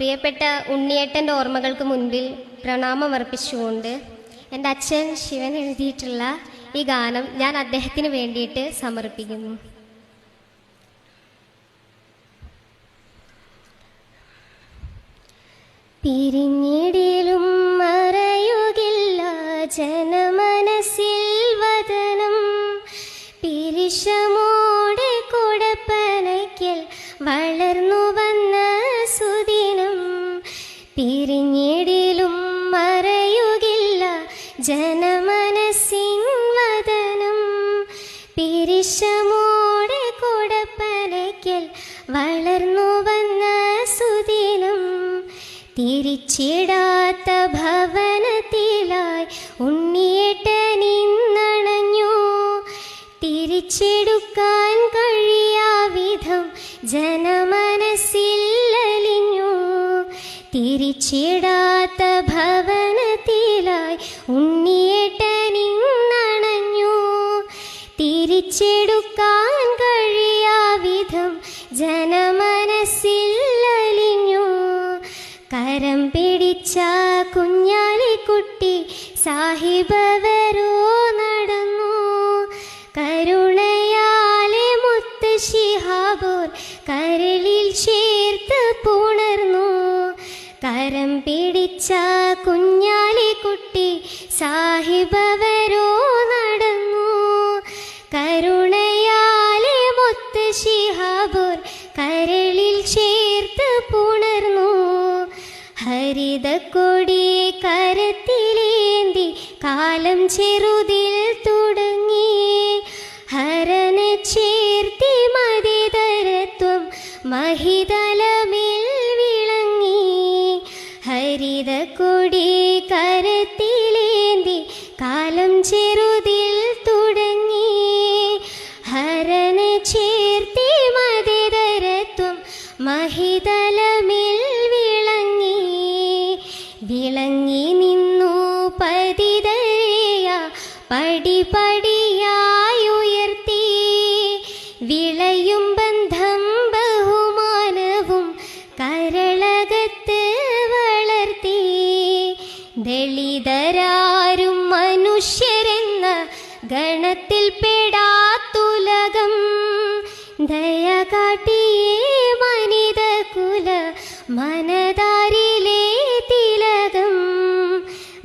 പ്രിയപ്പെട്ട ഉണ്ണിയേട്ടന്റെ ഓർമ്മകൾക്ക് മുൻപിൽ പ്രണാമമർപ്പിച്ചുകൊണ്ട് എന്റെ അച്ഛൻ ശിവൻ എഴുതിയിട്ടുള്ള ഈ ഗാനം ഞാൻ അദ്ദേഹത്തിന് വേണ്ടിയിട്ട് സമർപ്പിക്കുന്നു. പിരിഞ്ഞിടിലും പിരിഞ്ഞിടിലും മറയുകില്ല ജനമനസ്സിൻ വദനം പിരിശമോടെ കൊടപ്പനയ്ക്കൽ വളർന്നു വന്ന സുദിനം. തിരിച്ചിടാത്ത ഭവനത്തിലായി ഉണ്ണിയേട്ടനിന്നണഞ്ഞു തിരിച്ചെടുക്കാൻ കഴിയാവിധം ജനമനസ്സിലലിഞ്ഞു തിരിച്ചിടാത്ത ഭവനത്തിലായി ഉണ്ണിയേട്ടനിന്നണഞ്ഞു തിരിച്ചെടുക്കാൻ കഴിയാവിധം ജനമനസ്സിലലിഞ്ഞു. കരം പിടിച്ച കുഞ്ഞാലിക്കുട്ടി സാഹിബവരോ നടന്നു. കരുണയാലെ മുത്ത് ശിഹാബൂർ കരളിൽ ചേർത്ത് പുണർന്നു. കരം പിടിച്ച കുഞ്ഞാലി കുട്ടി സാഹിബവരോ നടന്നു. കരുണയാലെ മൊത്ത ശിഹാബൂർ കരളിൽ ചേർത്ത് പുണർന്നു. കൊടി കരത്തിലേന്തി കാലം ചെറുതിൽ തുടങ്ങി. ഹരനെ ചേർത്തി മതിതരത്വം മഹിതലമിൽ വിളങ്ങി ഹരിതക്കൊടി കരത്തിലേന്തി കാലം ചെറുതിൽ തുടങ്ങി. ഹരനെ ചേർത്തി മതിതരത്വം മഹിതലമിൽ വിളങ്ങി. വിളങ്ങി നിന്നു പതിതയ പടി പടിയായി ദളിതരാരും മനുഷ്യരെന്ന ഗണത്തിൽ പെടാത്തുലകം. ദയ കാട്ടിയേ മനിത കുല മനതാരിലെ തിലകം.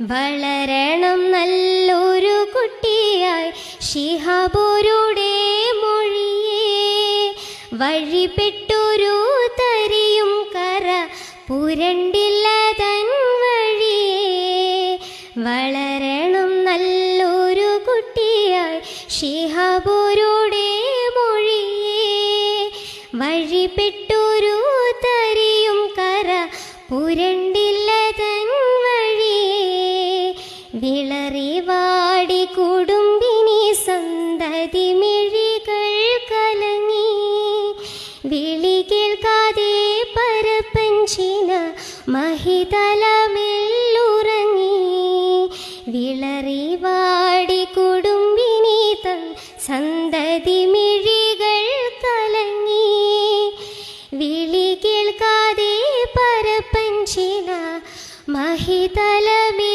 വളരണം നല്ലൊരു കുട്ടിയായി ശിഹാബോരുടെ മൊഴിയേ. വഴിപ്പെട്ടൊരു തരിയും കര പുരണ്ടില്ല വളരണം നല്ലൊരു കുട്ടിയായി ശിഹാബോരുടെ മൊഴിയേ. വഴിപ്പെട്ടൊരു തരിയും കര പുരണ്ടില്ല തൻ വഴിയേ വിളറി വാടി കുടുംബിനി സന്തതി മിഴികൾ കലങ്ങി. വിളി കേൾക്കാതെ പരപ്പഞ്ചിന മഹിതല ഹിതലമേ